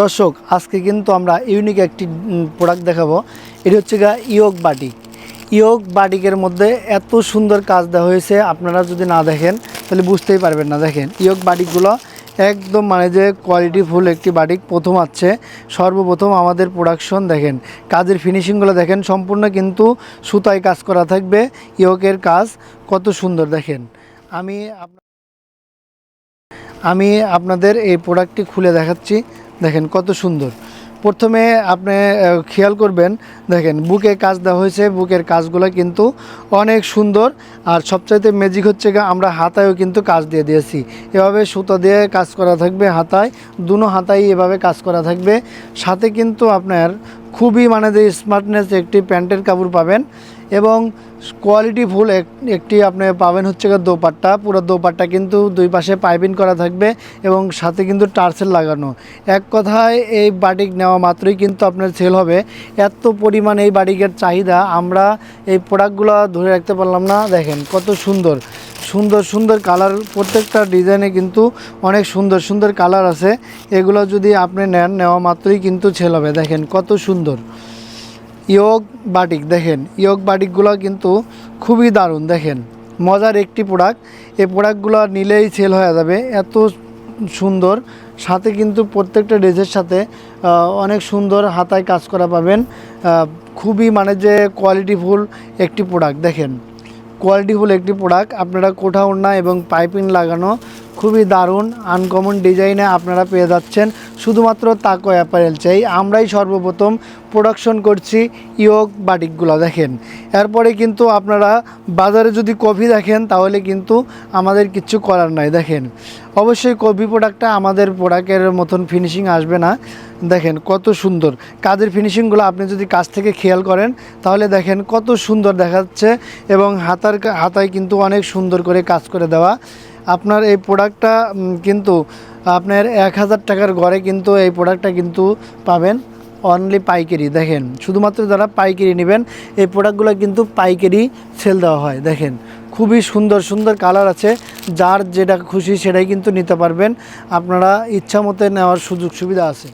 দর্শক, আজকে কিন্তু আমরা ইউনিক একটি প্রোডাক্ট দেখাবো। এটি হচ্ছে গা ইয়োগ বাটিক। ইয়োগ বাটিকের মধ্যে এত সুন্দর কাজ দেওয়া হয়েছে, আপনারা যদি না দেখেন, তাহলে বুঝতেই পারবেন না। দেখেন, ইয়োগ বাটিকগুলো একদম মানে যে কোয়ালিটিফুল একটি বাটিক, প্রথম আছে। সর্বপ্রথম আমাদের প্রোডাকশন দেখেন, কাজের ফিনিশিংগুলো দেখেন, সম্পূর্ণ কিন্তু সুতায় কাজ করা থাকবে। ইয়োগের কাজ কত সুন্দর, দেখেন। আমি আমি আপনাদের এই প্রোডাক্টটি খুলে দেখাচ্ছি। দেখেন কত সুন্দর। প্রথমে আপনি খেয়াল করবেন, দেখেন, বুকে কাজ দেওয়া হয়েছে, বুকের কাজগুলো কিন্তু অনেক সুন্দর। আর সবচাইতে ম্যাজিক হচ্ছে আমরা হাতায়ও কিন্তু কাজ দিয়ে দিয়েছি। এভাবে সুতো দিয়ে কাজ করা থাকবে, হাতায়, দুনো হাতায় এভাবে কাজ করা থাকবে। সাথে কিন্তু আপনার খুবই মানে যে স্মার্টনেস একটি প্যান্টের কাপড় পাবেন। এবং কোয়ালিটি ফুল একটি আপনি পাবেন হচ্ছে দোপাট্টা। পুরো দোপাট্টা কিন্তু দুই পাশে পাইপিং করা থাকবে এবং সাথে কিন্তু টার্সেল লাগানো। এক কথায় এই বাটিক নেওয়া মাত্রই কিন্তু আপনার সেল হবে। এত পরিমাণ এই বাটিকের চাহিদা, আমরা এই প্রোডাক্টগুলো ধরে রাখতে পারলাম না। দেখেন কত সুন্দর সুন্দর সুন্দর কালার প্রত্যেকটা ডিজাইনে কিন্তু অনেক সুন্দর সুন্দর কালার আছে। এগুলো যদি আপনি নেন, নেওয়া মাত্রই কিন্তু সেল হবে। দেখেন কত সুন্দর। ইয়োগ বাটিক, দেখেন, ইয়োগ বাটিকগুলো কিন্তু খুবই দারুণ, দেখেন, মজার একটি প্রোডাক্ট এই প্রোডাক্টগুলো নিলেই সেল হয়ে যাবে, এত সুন্দর। সাথে কিন্তু প্রত্যেকটা ড্রেসের সাথে অনেক সুন্দর হাতায় কাজ করা পাবেন। খুবই মানে যে কোয়ালিটিফুল একটি প্রোডাক্ট দেখেন। কোয়ালিটিফুল একটি প্রোডাক্ট আপনারা কোঠা ওড়না এবং পাইপিং লাগানো খুবই দারুণ আনকমন ডিজাইনে আপনারা পেয়ে যাচ্ছেন। শুধুমাত্র তাকো অ্যাপারেল চাই। আমরাই সর্বপ্রথম প্রোডাকশন করছি ইয়োগ বাটিকগুলো, দেখেন। এরপরে কিন্তু আপনারা বাজারে যদি কফি দেখেন, তাহলে কিন্তু আমাদের কিচ্ছু করার নাই, দেখেন। অবশ্যই কফি প্রোডাক্টটা আমাদের প্রোডাক্টের মতন ফিনিশিং আসবে না। দেখেন, কত সুন্দর। কাজের ফিনিশিংগুলো আপনি যদি কাছ থেকে খেয়াল করেন, তাহলে দেখেন কত সুন্দর দেখাচ্ছে এবং হাতার হাতায় কিন্তু অনেক সুন্দর করে কাজ করে দেওয়া। আপনার এই প্রোডাক্টটা কিন্তু আপনার এক হাজার টাকার ঘরে কিন্তু এই প্রোডাক্টটা কিন্তু পাবেন অনলি পাইকারি, দেখেন। শুধুমাত্র যারা পাইকারি নেবেন, এই প্রোডাক্টগুলো কিন্তু পাইকারি সেল দেওয়া হয়, দেখেন। খুবই সুন্দর সুন্দর কালার আছে। যার যেটা খুশি সেটাই কিন্তু নিতে পারবেন। আপনারা ইচ্ছা মতো নেওয়ার সুযোগ সুবিধা আছে।